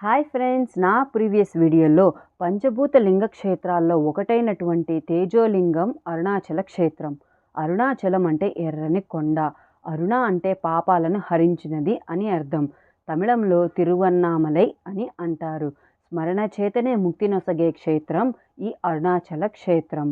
Hi friends నా previous వీడియోలో పంచభూత లింగ క్షేత్రాల్లో ఒకటైనటువంటి తేజోలింగం అరుణాచల క్షేత్రం అరుణాచలం అంటే ఎర్రని కొండ అరుణ అంటే పాపాలను హరించినది అని అర్థం. తమిళంలో తిరువన్నామలై అని అంటారు. స్మరణ చేతనే ముక్తి నొసగే క్షేత్రం ఈ అరుణాచల క్షేత్రం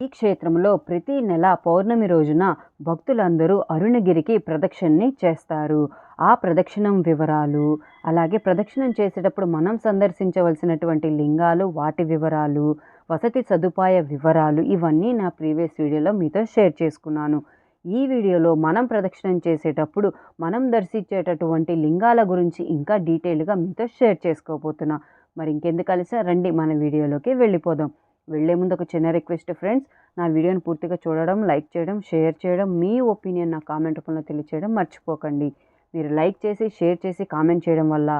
ఈ క్షేత్రంలో ప్రతి నెల పౌర్ణమి రోజున భక్తులందరూ అరుణగిరికి ప్రదక్షిణని చేస్తారు. ఆ ప్రదక్షిణం వివరాలు అలాగే ప్రదక్షిణం చేసేటప్పుడు మనం సందర్శించవలసినటువంటి లింగాలు వాటి వివరాలు వసతి సదుపాయ వివరాలు ఇవన్నీ నా ప్రీవియస్ వీడియోలో మీతో షేర్ చేసుకున్నాను. ఈ వీడియోలో మనం ప్రదక్షిణం చేసేటప్పుడు మనం దర్శించేటటువంటి లింగాల గురించి ఇంకా డీటెయిల్గా మీతో షేర్ చేసుకోబోతున్నా. మరి ఇంకెందుకు కలిసా రండి మన వీడియోలోకి వెళ్ళిపోదాం. వెళ్ళే ముందు ఒక చిన్న రిక్వెస్ట్ ఫ్రెండ్స్ నా వీడియోని పూర్తిగా చూడడం లైక్ చేయడం షేర్ చేయడం మీ ఒపీనియన్ నా కామెంట్ రూపంలో తెలియచేయడం మర్చిపోకండి. మీరు లైక్ చేసి షేర్ చేసి కామెంట్ చేయడం వల్ల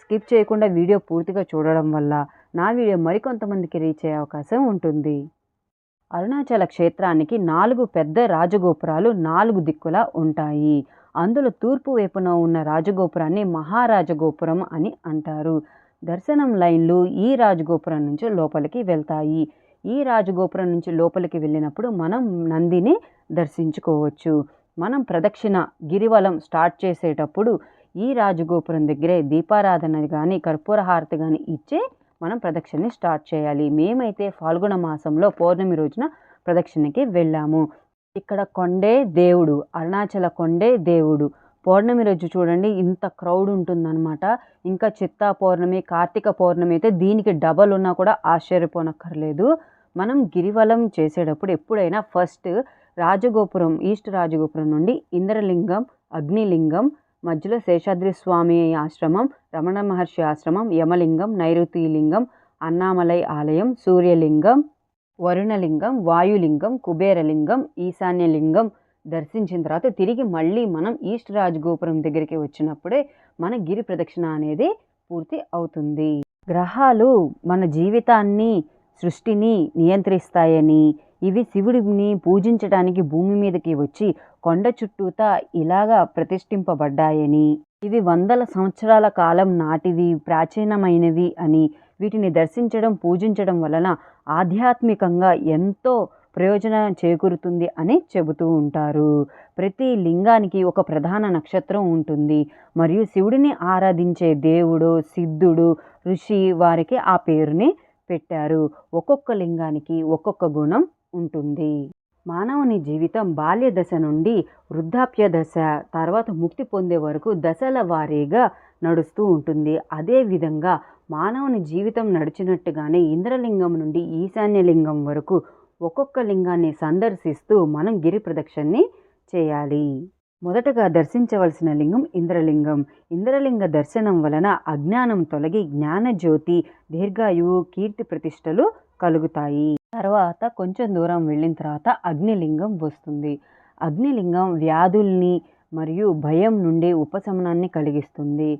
స్కిప్ చేయకుండా వీడియో పూర్తిగా చూడడం వల్ల నా వీడియో మరికొంతమందికి రీచ్ అయ్యే అవకాశం ఉంటుంది. అరుణాచల క్షేత్రానికి నాలుగు పెద్ద రాజగోపురాలు నాలుగు దిక్కులా ఉంటాయి. అందులో తూర్పు వైపున ఉన్న రాజగోపురాన్ని మహారాజగోపురం అని అంటారు. దర్శనం లైన్లు ఈ రాజగోపురం నుంచి లోపలికి వెళ్తాయి. ఈ రాజగోపురం నుంచి లోపలికి వెళ్ళినప్పుడు మనం నందిని దర్శించుకోవచ్చు. మనం ప్రదక్షిణ గిరివలం స్టార్ట్ చేసేటప్పుడు ఈ రాజగోపురం దగ్గరే దీపారాధన కానీ కర్పూరహారతి కానీ ఇచ్చే మనం ప్రదక్షిణని స్టార్ట్ చేయాలి. మేమైతే ఫాల్గుణ మాసంలో పౌర్ణమి రోజున ప్రదక్షిణకి వెళ్ళాము. ఇక్కడ కొండే దేవుడు అరుణాచల కొండే దేవుడు. పౌర్ణమి రోజు చూడండి ఇంత క్రౌడ్ ఉంటుందన్నమాట. ఇంకా చిత్తా పౌర్ణమి కార్తీక పౌర్ణమి అయితే దీనికి డబల్ ఉన్నా కూడా ఆశ్చర్యపోనక్కర్లేదు. మనం గిరివలం చేసేటప్పుడు ఎప్పుడైనా ఫస్ట్ రాజగోపురం ఈస్ట్ రాజగోపురం నుండి ఇంద్రలింగం అగ్నిలింగం మధ్యలో శేషాద్రి స్వామి ఆశ్రమం రమణ మహర్షి ఆశ్రమం యమలింగం నైరుతి లింగం అన్నామలై ఆలయం సూర్యలింగం వరుణలింగం వాయులింగం కుబేరలింగం ఈశాన్యలింగం దర్శించిన తర్వాత తిరిగి మళ్ళీ మనం ఈస్ట్ రాజగోపురం దగ్గరికి వచ్చినప్పుడే మన గిరి ప్రదక్షిణ అనేది పూర్తి అవుతుంది. గ్రహాలు మన జీవితాన్ని సృష్టిని నియంత్రిస్తాయని ఇవి శివుడిని పూజించడానికి భూమి మీదకి వచ్చి కొండ చుట్టూతా ఇలాగా ప్రతిష్ఠింపబడ్డాయని ఇవి వందల సంవత్సరాల కాలం నాటివి ప్రాచీనమైనవి అని వీటిని దర్శించడం పూజించడం వలన ఆధ్యాత్మికంగా ఎంతో ప్రయోజనం చేకూరుతుంది అని చెబుతూ ఉంటారు. ప్రతి లింగానికి ఒక ప్రధాన నక్షత్రం ఉంటుంది. మరియు శివుడిని ఆరాధించే దేవుడు సిద్ధుడు ఋషి వారికి ఆ పేరుని పెట్టారు. ఒక్కొక్క లింగానికి ఒక్కొక్క గుణం ఉంటుంది. మానవుని జీవితం బాల్య దశ నుండి వృద్ధాప్య దశ తర్వాత ముక్తి పొందే వరకు దశల వారీగా నడుస్తూ ఉంటుంది. అదేవిధంగా మానవుని జీవితం నడిచినట్టుగానే ఇంద్రలింగం నుండి ఈశాన్యలింగం వరకు ఒక్కొక్క లింగాన్ని సందర్శిస్తూ మనం గిరి ప్రదక్షిణని చేయాలి. మొదటగా దర్శించవలసిన లింగం ఇంద్రలింగం. ఇంద్రలింగ దర్శనం వలన అజ్ఞానం తొలగి జ్ఞానజ్యోతి దీర్ఘాయువు కీర్తి ప్రతిష్టలు కలుగుతాయి. తర్వాత కొంచెం దూరం వెళ్ళిన తర్వాత అగ్నిలింగం వస్తుంది. అగ్నిలింగం వ్యాధుల్ని మరియు భయం నుండి ఉపశమనాన్ని కలిగిస్తుంది.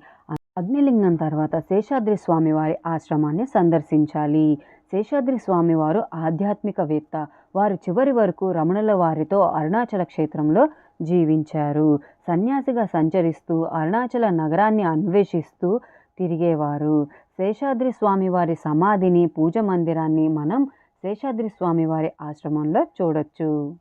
అగ్నిలింగం తర్వాత శేషాద్రి స్వామి వారి ఆశ్రమాన్ని సందర్శించాలి. శేషాద్రి స్వామి వారు ఆధ్యాత్మికవేత్త. వారు చివరి వరకు రమణుల వారితో అరుణాచల క్షేత్రంలో జీవించారు. సన్యాసిగా సంచరిస్తూ అరుణాచల నగరాన్ని అన్వేషిస్తూ తిరిగేవారు. శేషాద్రి స్వామి వారి సమాధిని పూజ మందిరాన్ని మనం శేషాద్రి స్వామి వారి ఆశ్రమంలో చూడొచ్చు.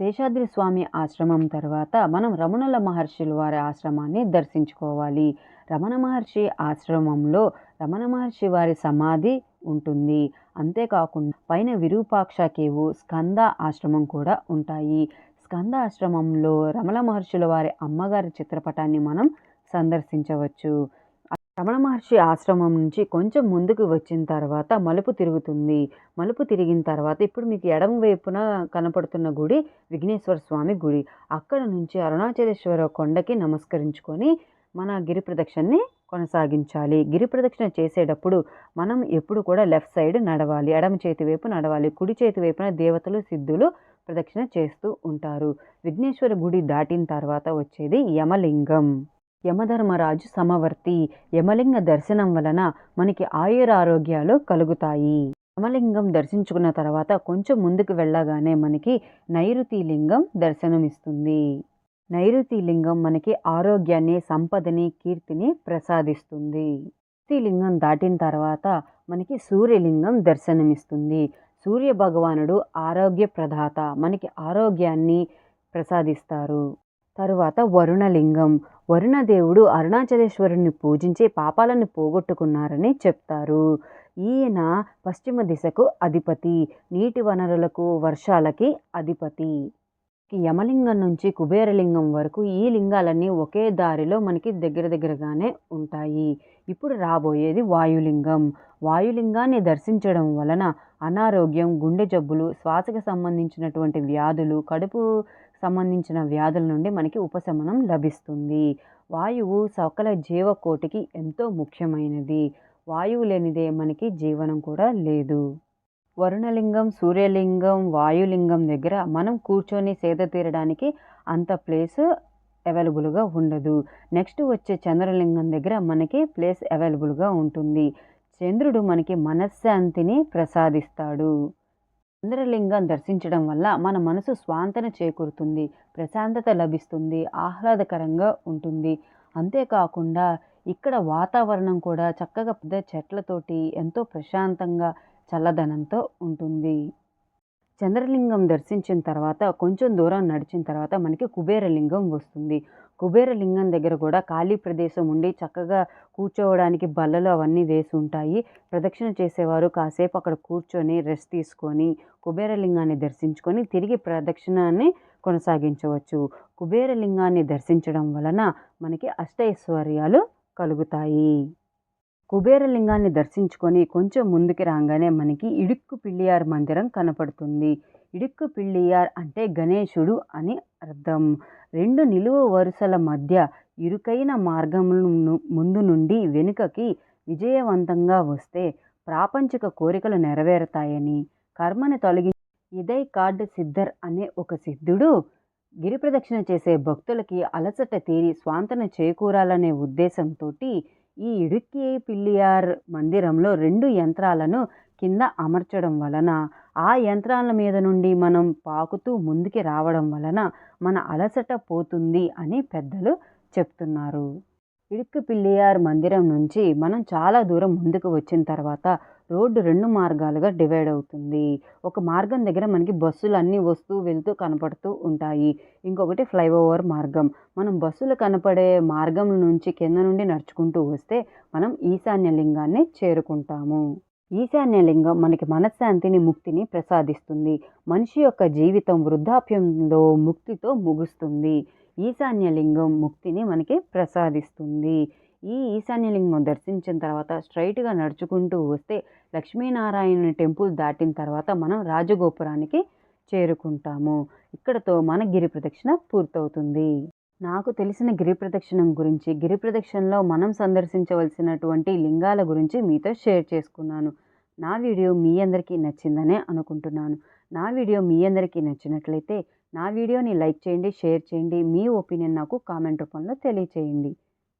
శేషాద్రి స్వామి ఆశ్రమం తర్వాత మనం రమణుల మహర్షుల వారి ఆశ్రమాన్ని దర్శించుకోవాలి. రమణ మహర్షి ఆశ్రమంలో రమణ మహర్షి వారి సమాధి ఉంటుంది. అంతేకాకుండా పైన విరూపాక్ష కేవు స్కంద ఆశ్రమం కూడా ఉంటాయి. స్కంద ఆశ్రమంలో రమణ మహర్షుల వారి అమ్మగారి చిత్రపటాన్ని మనం సందర్శించవచ్చు. రమణ మహర్షి ఆశ్రమం నుంచి కొంచెం ముందుకు వచ్చిన తర్వాత మలుపు తిరుగుతుంది. మలుపు తిరిగిన తర్వాత ఇప్పుడు మీకు ఎడమ వైపున కనపడుతున్న గుడి విఘ్నేశ్వర స్వామి గుడి. అక్కడ నుంచి అరుణాచలేశ్వర కొండకి నమస్కరించుకొని మన గిరి ప్రదక్షిణని కొనసాగించాలి. గిరి ప్రదక్షిణ చేసేటప్పుడు మనం ఎప్పుడు కూడా లెఫ్ట్ సైడ్ నడవాలి. ఎడమ చేతి వైపు నడవాలి. కుడి చేతి వైపున దేవతలు సిద్ధులు ప్రదక్షిణ చేస్తూ ఉంటారు. విఘ్నేశ్వర గుడి దాటిన తర్వాత వచ్చేది యమలింగం. యమధర్మరాజు సమవర్తి. యమలింగ దర్శనం వలన మనకి ఆయురారోగ్యాలు కలుగుతాయి. యమలింగం దర్శించుకున్న తర్వాత కొంచెం ముందుకు వెళ్ళగానే మనకి నైరుతి లింగం దర్శనమిస్తుంది. నైరుతి లింగం మనకి ఆరోగ్యాన్ని సంపదని కీర్తిని ప్రసాదిస్తుంది. లింగం దాటిన తర్వాత మనకి సూర్యలింగం దర్శనమిస్తుంది. సూర్య భగవానుడు ఆరోగ్య ప్రదాత మనకి ఆరోగ్యాన్ని ప్రసాదిస్తారు. తరువాత వరుణలింగం. వరుణదేవుడు అరుణాచలేశ్వరుని పూజించి పాపాలను పోగొట్టుకున్నారని చెప్తారు. ఈయన పశ్చిమ దిశకు అధిపతి నీటి వనరులకు వర్షాలకి అధిపతి. యమలింగం నుంచి కుబేరలింగం వరకు ఈ లింగాలన్నీ ఒకే దారిలో మనకి దగ్గర దగ్గరగానే ఉంటాయి. ఇప్పుడు రాబోయేది వాయులింగం. వాయులింగాన్ని దర్శించడం వలన అనారోగ్యం గుండె జబ్బులు శ్వాసకు సంబంధించినటువంటి వ్యాధులు కడుపు సంబంధించిన వ్యాధుల నుండి మనకి ఉపశమనం లభిస్తుంది. వాయువు సకల జీవకోటికి ఎంతో ముఖ్యమైనది. వాయువు లేనిదే మనకి జీవనం కూడా లేదు. వరుణలింగం సూర్యలింగం వాయులింగం దగ్గర మనం కూర్చొని సేద తీరడానికి అంత ప్లేస్ అవైలబుల్గా ఉండదు. నెక్స్ట్ వచ్చే చంద్రలింగం దగ్గర మనకి ప్లేస్ అవైలబుల్గా ఉంటుంది. చంద్రుడు మనకి మనశ్శాంతిని ప్రసాదిస్తాడు. చంద్రలింగం దర్శించడం వల్ల మన మనసు స్వాంతన చేకూరుతుంది ప్రశాంతత లభిస్తుంది ఆహ్లాదకరంగా ఉంటుంది. అంతేకాకుండా ఇక్కడ వాతావరణం కూడా చక్కగా పెద్ద చెట్లతోటి ఎంతో ప్రశాంతంగా చల్లదనంతో ఉంటుంది. చంద్రలింగం దర్శించిన తర్వాత కొంచెం దూరం నడిచిన తర్వాత మనకి కుబేరలింగం వస్తుంది. కుబేరలింగం దగ్గర కూడా ఖాళీ ప్రదేశం ఉండి చక్కగా కూర్చోవడానికి బల్లలు అవన్నీ వేసి ఉంటాయి. ప్రదక్షిణ చేసేవారు కాసేపు అక్కడ కూర్చొని రెస్ట్ తీసుకొని కుబేరలింగాన్ని దర్శించుకొని తిరిగి ప్రదక్షిణాన్ని కొనసాగించవచ్చు. కుబేరలింగాన్ని దర్శించడం వలన మనకి అష్టైశ్వర్యాలు కలుగుతాయి. కుబేరలింగాన్ని దర్శించుకొని కొంచెం ముందుకి రాగానే మనకి ఇడుక్కు పిల్లియార్ మందిరం కనపడుతుంది. ఇడుక్కు పిల్లియార్ అంటే గణేశుడు అని అర్థం. రెండు నిలువు వరుసల మధ్య ఇరుకైన మార్గములను ముందు నుండి వెనుకకి విజయవంతంగా వస్తే ప్రాపంచిక కోరికలు నెరవేరుతాయని కర్మని తొలగి ఇదై కార్డ్ సిద్ధర్ అనే ఒక సిద్ధుడు గిరి ప్రదక్షిణ చేసే భక్తులకి అలసట తీరి స్వాంతన చేకూరాలనే ఉద్దేశంతో ఈ ఇడుక్కి పిల్లియార్ మందిరంలో రెండు యంత్రాలను కింద అమర్చడం వలన ఆ యంత్రాల మీద నుండి మనం పాకుతూ ముందుకి రావడం వలన మన అలసట పోతుంది అని పెద్దలు చెప్తున్నారు. ఇడుక్కు పిల్లియార్ మందిరం నుంచి మనం చాలా దూరం ముందుకు వచ్చిన తర్వాత రోడ్డు రెండు మార్గాలుగా డివైడ్ అవుతుంది. ఒక మార్గం దగ్గర మనకి బస్సులు అన్నీ వస్తూ వెళ్తూ కనపడుతూ ఉంటాయి. ఇంకొకటి ఫ్లైఓవర్ మార్గం. మనం బస్సులు కనపడే మార్గం నుంచి కింద నుండి నడుచుకుంటూ వస్తే మనం ఈశాన్య లింగాన్ని చేరుకుంటాము. ఈశాన్యలింగం మనకి మనశ్శాంతిని ముక్తిని ప్రసాదిస్తుంది. మనిషి యొక్క జీవితం వృద్ధాప్యంలో ముక్తితో ముగుస్తుంది. ఈశాన్యలింగం ముక్తిని మనకి ప్రసాదిస్తుంది. ఈ ఈశాన్యలింగం దర్శించిన తర్వాత స్ట్రైట్గా నడుచుకుంటూ వస్తే లక్ష్మీనారాయణ టెంపుల్ దాటిన తర్వాత మనం రాజగోపురానికి చేరుకుంటాము. ఇక్కడతో మన గిరి ప్రదక్షిణ పూర్తవుతుంది. నాకు తెలిసిన గిరి ప్రదక్షిణం గురించి గిరి ప్రదక్షిణలో మనం సందర్శించవలసినటువంటి లింగాల గురించి మీతో షేర్ చేసుకున్నాను. నా వీడియో మీ అందరికీ నచ్చిందనే అనుకుంటున్నాను. నా వీడియో మీ అందరికీ నచ్చినట్లయితే నా వీడియోని లైక్ చేయండి షేర్ చేయండి. మీ ఒపీనియన్ నాకు కామెంట్ రూపంలో తెలియచేయండి.